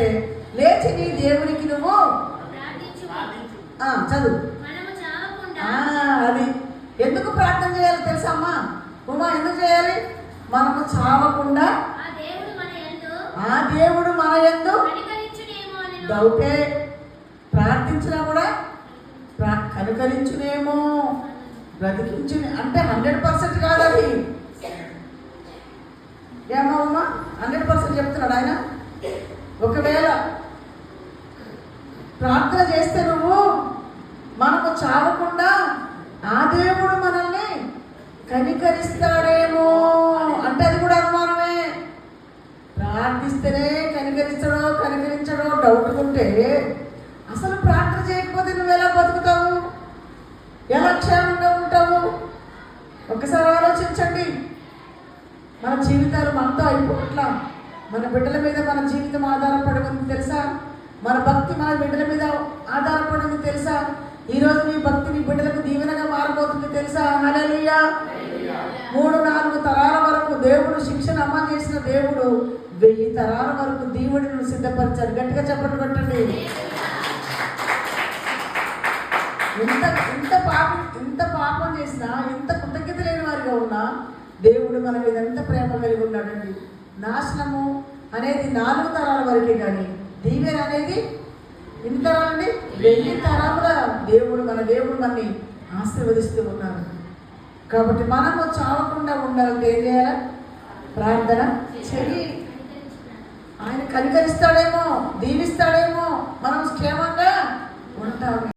అంటే లేచి నీ దేవునికి నువ్వు చదువు. అది. ఎందుకు ప్రార్థన చేయాలి తెలుసా అమ్మా ఉమా ఎందుకు చేయాలి? మనము చావకుండా ఆ దేవుడు మన ఎందు. డౌటే ప్రార్థించినా కూడా కనుకరించునేమో. బ్రతికించు అంటే హండ్రెడ్ పర్సెంట్ కాదు అది ఏమో అమ్మా హండ్రెడ్ పర్సెంట్ చెప్తున్నాడు ఆయన? ఒకవేళ ప్రార్థన చేస్తే నువ్వు మనకు చావకుండా ఆ దేవుడు మనల్ని కనికరిస్తాడేమో అంటే అది కూడా అనుమానమే. ప్రార్థిస్తేనే కనికరిస్తాడో కనికరించడో డౌట్ ఉంటే అసలు ప్రార్థన చేయకపోతే నువ్వు ఎలా బతుకుతావు? ఎలా క్షేమంగా ఉంటావు? ఒకసారి ఆలోచించండి. మన జీవితాలు మనతో అయిపోవట్లా? మన బిడ్డల మీద మన జీవితం ఆధారపడి ఉంది తెలుసా? మన భక్తి మన బిడ్డల మీద ఆధారపడి ఉంది తెలుసా? ఈరోజు మీ భక్తి మీ బిడ్డలకు దీవెనగా మారబోతుంది తెలుసా? హల్లెలూయా. మూడు నాలుగు తరాల వరకు దేవుడు శిక్షణ అమలు చేసిన దేవుడు వెయ్యి తరాల వరకు దీవుడిని సిద్ధపరిచారు గట్టిగా చెప్పండి కొట్టండి. ఇంత ఇంత పాపం ఇంత పాపం చేసినా ఇంత కృతజ్ఞత లేని వారిగా ఉన్నా దేవుడు మన మీద ఎంత ప్రేమ కలిగి ఉన్నాడండి. నాశనము అనేది నాలుగు తరాల వరకే కానీ దీవెన అనేది ఎన్ని తరాలండి? వెయ్యి తరాల దేవుడు మన దేవుడు మనని ఆశీర్వదిస్తూ ఉన్నారు. కాబట్టి మనము చావకుండా ఉండాలంటే ఏం చేయాలి? ప్రార్థన చెయ్యి ఆయన కనికరిస్తాడేమో దీవిస్తాడేమో